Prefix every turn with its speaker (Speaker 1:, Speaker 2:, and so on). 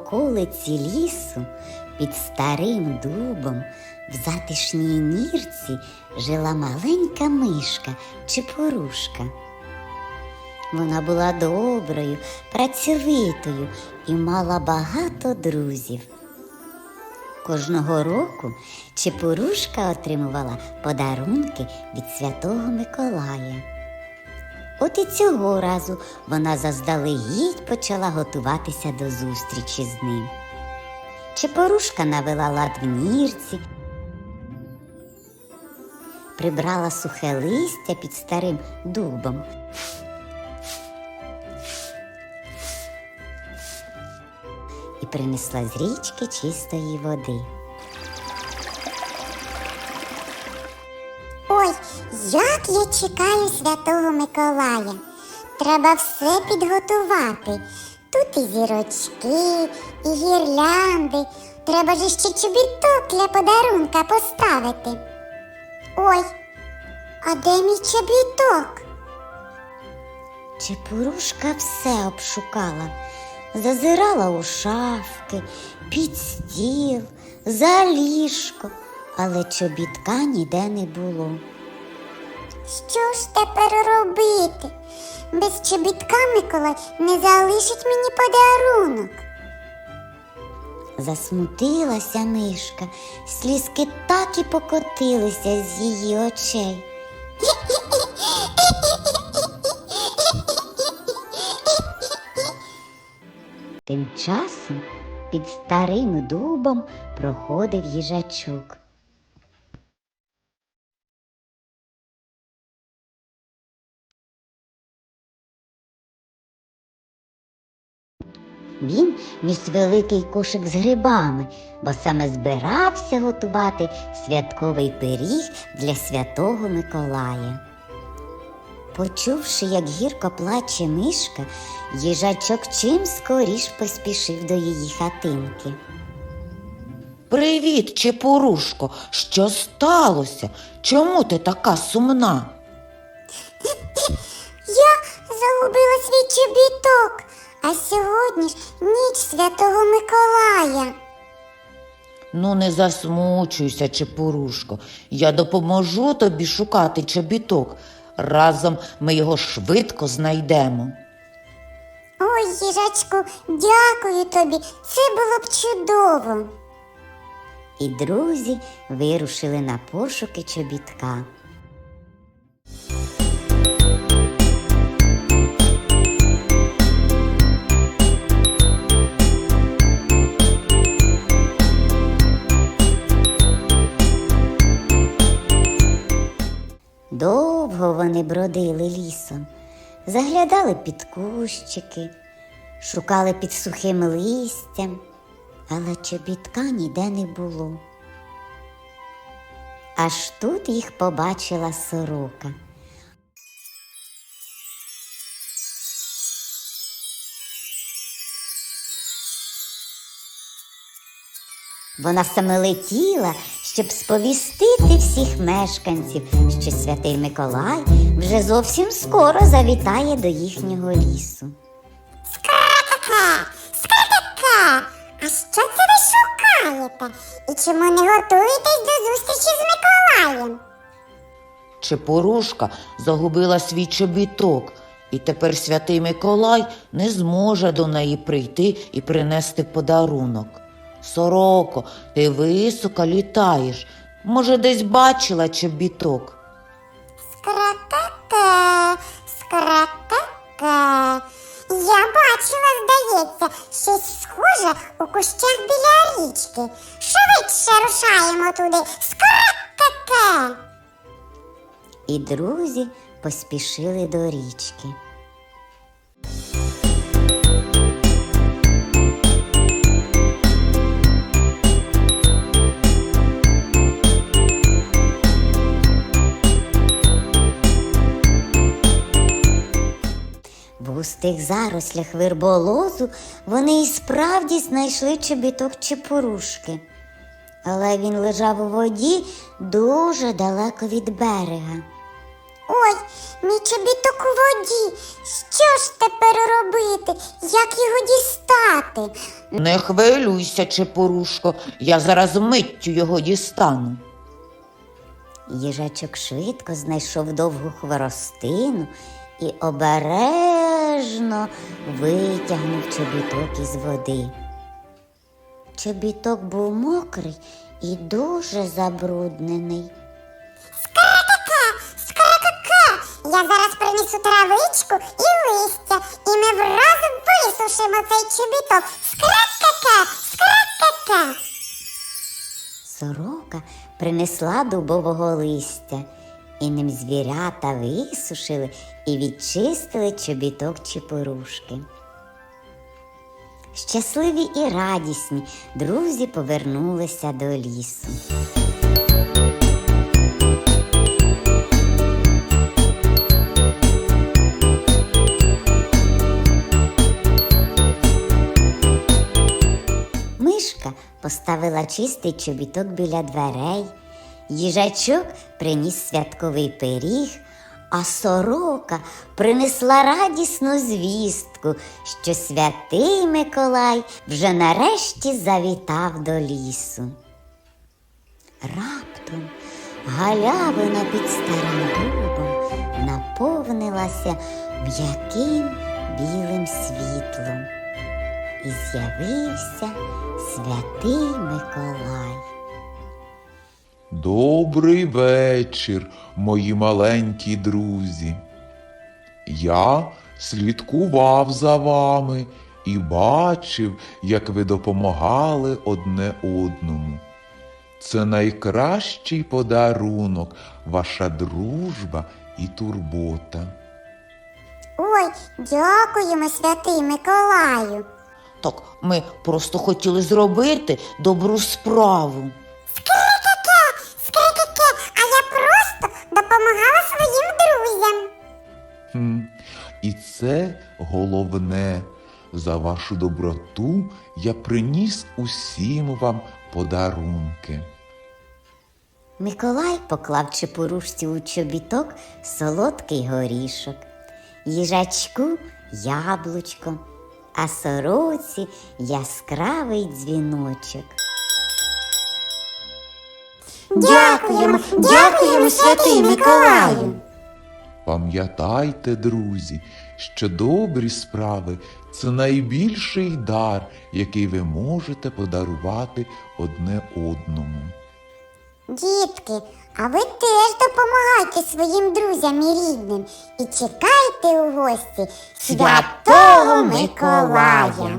Speaker 1: околиці лісу під старим дубом в затишній нірці жила маленька мишка Чепурушка. Вона була доброю, працьовитою і мала багато друзів. Кожного року Чепурушка отримувала подарунки від Святого Миколая. От і цього разу вона заздалегідь почала готуватися до зустрічі з ним. Чепорушка навела лад в нірці, прибрала сухе листя під старим дубом. І принесла з річки чистої води.
Speaker 2: Ой, як я чекаю святого Миколая. Треба все підготувати. Тут і зірочки, і гірлянди. Треба ж ще чобіток для подарунка поставити. Ой, а де мій чобіток?
Speaker 1: Чепурушка все обшукала, зазирала у шафки, під стіл, за ліжко, але чобітка ніде не було.
Speaker 2: Що ж тепер робити? Без чобітка Миколай не залишить мені подарунок.
Speaker 1: Засмутилася мишка, слізки так і покотилися з її очей. Тим часом під старим дубом проходив їжачок. Він ніс великий кошик з грибами, бо саме збирався готувати святковий пиріг для святого Миколая. Почувши, як гірко плаче мишка, їжачок чим скоріш поспішив до її хатинки.
Speaker 3: Привіт, Чепурушко, що сталося? Чому ти така сумна?
Speaker 2: Я загубила свій чобіток, а сьогодні ж ніч святого Миколая.
Speaker 3: Ну, не засмучуйся, Чепурушко. Я допоможу тобі шукати чобіток. Разом ми його швидко знайдемо.
Speaker 2: Ой, їжачку, дякую тобі. Це було б чудово.
Speaker 1: І друзі вирушили на пошуки чобітка. Бродили лісом, заглядали під кущики, шукали під сухим листям, але чобітка ніде не було. Аж тут їх побачила сорока. Вона саме летіла, щоб сповістити всіх мешканців, що святий Миколай вже зовсім скоро завітає до їхнього лісу.
Speaker 2: Скрекаке, скрекаке. А що це ви шукаєте? І чому не готуєтесь до зустрічі з Миколаєм?
Speaker 3: Чепурушка загубила свій чобіток, і тепер святий Миколай не зможе до неї прийти і принести подарунок. Сороко, ти високо літаєш. Може, десь бачила чобіток?
Speaker 2: Скрекаке, скрекаке. Я бачила, здається, щось схоже у кущах біля річки. Швидше рушаємо туди. Скрекаке.
Speaker 1: І друзі поспішили до річки. Густих зарослях верболозу вони і справді знайшли чобіток чепурушки. Але він лежав у воді дуже далеко від берега.
Speaker 2: Ой, мій чобіток у воді. Що ж тепер робити? Як його дістати?
Speaker 3: Не хвилюйся, Чепурушко, я зараз миттю його дістану.
Speaker 1: Їжачок швидко знайшов довгу хворостину і обережно витягнув чобіток із води. Чобіток був мокрий і дуже забруднений.
Speaker 2: Скрекака! Я зараз принесу травичку і листя, і ми вразу висушимо цей чобіток. Скрекака! Скрекака!
Speaker 1: Сорока принесла дубового листя, і ним звірята висушили і відчистили чобіток чепурушки. Щасливі і радісні друзі повернулися до лісу. Мишка поставила чистий чобіток біля дверей, їжачок приніс святковий пиріг, а сорока принесла радісну звістку, що святий Миколай вже нарешті завітав до лісу. Раптом галявина під старим дубом наповнилася м'яким білим світлом і з'явився святий Миколай.
Speaker 4: Добрий вечір, мої маленькі друзі. Я слідкував за вами і бачив, як ви допомагали одне одному. Це найкращий подарунок, ваша дружба і турбота.
Speaker 2: Ой, дякуємо, святий Миколаю.
Speaker 3: Так ми просто хотіли зробити добру справу.
Speaker 4: І це головне. За вашу доброту я приніс усім вам подарунки.
Speaker 1: Миколай поклав чепурушці у чобіток солодкий горішок, їжачку яблучко, а сороці яскравий дзвіночок.
Speaker 2: Дякуємо, дякуємо, святий Миколаю.
Speaker 4: Пам'ятайте, друзі, що добрі справи це найбільший дар, який ви можете подарувати одне одному.
Speaker 2: Дітки, а ви теж допомагайте своїм друзям і рідним і чекайте у гості Святого Миколая.